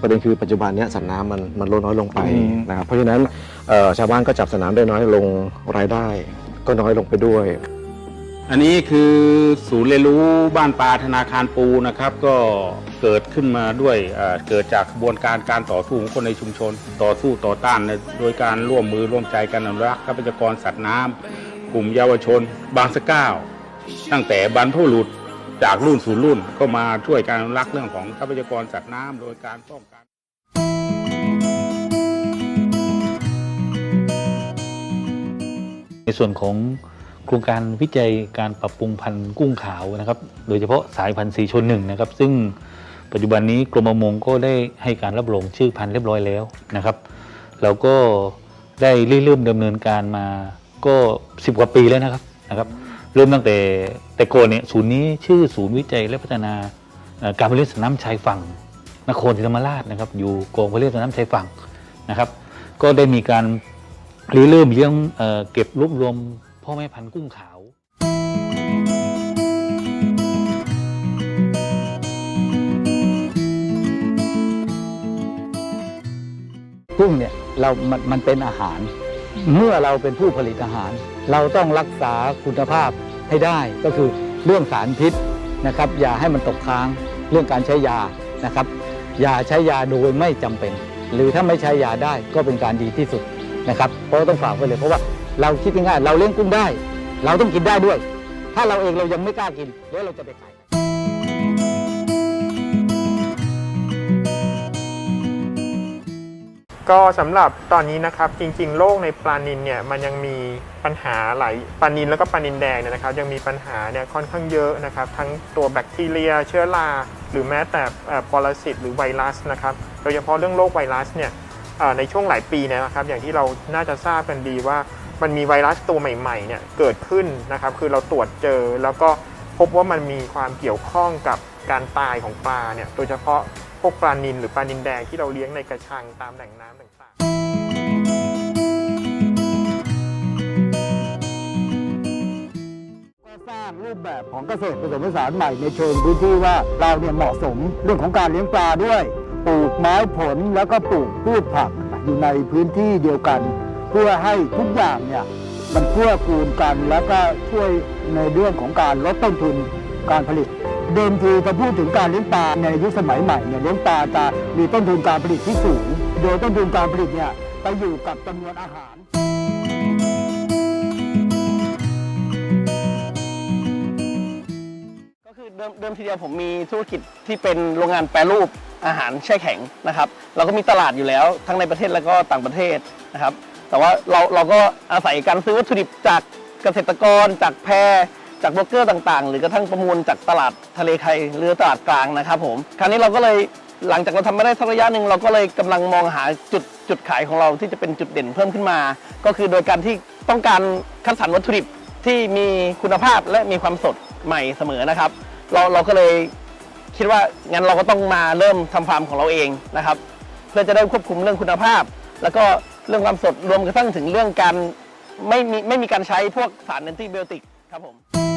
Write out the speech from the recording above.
ประเด็นคือปัจจุบันเนี้ยสัตว์น้ำมันมันลดน้อยลงไปอืม นะครับเพราะฉะนั้นเอ่อชาวบ้านก็จับสัตว์น้ำได้น้อยลงรายได้ ก็น้อยลงไปด้วย อันนี้คือศูนย์เรียนรู้บ้านปลาธนาคารปูนะครับ ก็เกิดขึ้นมาด้วยเอ่อเกิดจากกระบวนการการต่อสู้ของคนในชุมชน ต่อสู้ต่อต้านในโดยการร่วมมือร่วมใจกันอนุรักษ์ทรัพยากรสัตว์น้ำกลุ่มเยาวชน บางสะเก้า ตั้งแต่บรรพบุรุษ จากรุ่นสู่รุ่นก็มาช่วยการรักเรื่องของทรัพยากรสัตว์น้ำโดยการป้องกันในส่วนของโครงการวิจัยการปรับปรุงพันธุ์กุ้งขาวนะครับ โดยเฉพาะสายพันธุ์สีชนหนึ่งนะครับ ซึ่งปัจจุบันนี้กรมประมงก็ได้ให้การรับรองชื่อพันธุ์เรียบร้อยแล้วนะครับ เราก็ได้เริ่มดำเนินการมาก็ 10 กว่าปีแล้วนะครับนะครับ เริ่มตั้งแต่แต่ก่อนเนี่ยศูนย์นี้ชื่อศูนย์วิจัยและพัฒนาการผลิตสน้ำชายฝั่งนครศรีธรรมราชนะครับ อยู่กองผลิตสน้ำชายฝั่งนะครับ ก็ได้มีการหรือเริ่มเลี้ยงเเก็บรวบรวมพ่อแม่พันธุ์กุ้งขาวกุ้งเนี่ยเรามันมันเป็นอาหาร เมื่อเราเป็นผู้ผลิตอาหาร เราต้องรักษาคุณภาพ ให้ได้ก็คือเรื่องสารพิษนะครับอย่าให้มันตกค้างเรื่องการใช้ยานะครับอย่าใช้ยาโดยไม่จำเป็น หรือถ้าไม่ใช้ยาได้ก็เป็นการดีที่สุดนะครับเพราะต้องฝากไว้เลยเพราะว่าเราคิดง่ายเราเลี้ยงกุ้งได้ เราต้องกินได้ด้วย ถ้าเราเองเรายังไม่กล้ากินแล้วเราจะไปขาย ก็สำหรับตอนนี้นะครับจริงๆโรคในปลานินเนี่ยมันยังมีปัญหาหลายปลานินแล้วก็ปลานินแดงเนี่ยนะครับยังมีปัญหาเนี่ยค่อนข้างเยอะนะครับ ทั้งตัวแบคทีเรีย เชื้อรา หรือแม้แต่เอ่อปรสิตหรือไวรัสนะครับโดยเฉพาะเรื่องโรคไวรัสเนี่ยในช่วงหลายปีนะครับ อย่างที่เราน่าจะทราบกันดีว่ามันมีไวรัสตัวใหม่ๆเนี่ยเกิดขึ้นนะครับ คือเราตรวจเจอแล้วก็ พบว่ามันมีความเกี่ยวข้องกับการตายของปลาเนี่ยโดยเฉพาะพวกปลานินหรือปลานินแดงที่เราเลี้ยงในกระชังตามแหล่งน้ำต่างๆก็สร้างรูปแบบของเกษตรผสมผสานใหม่ในเชิงพื้นที่ว่าเราเนี่ยเหมาะสมเรื่องของการเลี้ยงปลาด้วยปลูกไม้ผลแล้วก็ปลูกพืชผักอยู่ในพื้นที่เดียวกัน เพื่อให้ทุกอย่างเนี่ย มันเพื่อกูลกัน แล้วก็ช่วยในเรื่องของการลดต้นทุนการผลิต เดิมทีถ้าพูดถึงการเลี้ยงปลาในยุคสมัยใหม่เนี่ยเลี้ยงปลาจะมีต้นทุนการผลิตที่สูง โดยต้นทุนการผลิตเนี่ยไปอยู่กับจำนวนอาหารก็คือเดิมเดิมทีเดียวผมมีธุรกิจที่เป็นโรงงานแปรรูปอาหารแช่แข็งนะครับ เราก็มีตลาดอยู่แล้วทั้งในประเทศแล้วก็ต่างประเทศนะครับ แต่ว่าเราเราก็อาศัยการซื้อวัตถุดิบจากเกษตรกร จากแพรจากโบรกเกอร์ต่างๆ หรือกระทั่งประมูลจากตลาดทะเลไทยหรือตลาดกลางนะครับผมคราวนี้เราก็เลยหลังจากเราทำมาได้สักระยะหนึ่งเราก็เลยกำลังมองหาจุดจุดขายของเราที่จะเป็นจุดเด่นเพิ่มขึ้นมา ก็คือโดยการที่ต้องการคัดสรรวัตถุดิบที่มีคุณภาพและมีความสดใหม่เสมอนะครับ เราเราก็เลยคิดว่างั้นเราก็ต้องมาเริ่มทำฟาร์มของเราเองนะครับ เพื่อจะได้ควบคุมเรื่องคุณภาพ แล้วก็ เรื่องความสดรวมกระทั่งถึงเรื่องการไม่มีไม่มีการใช้พวกสารแอนติไบโอติกครับผม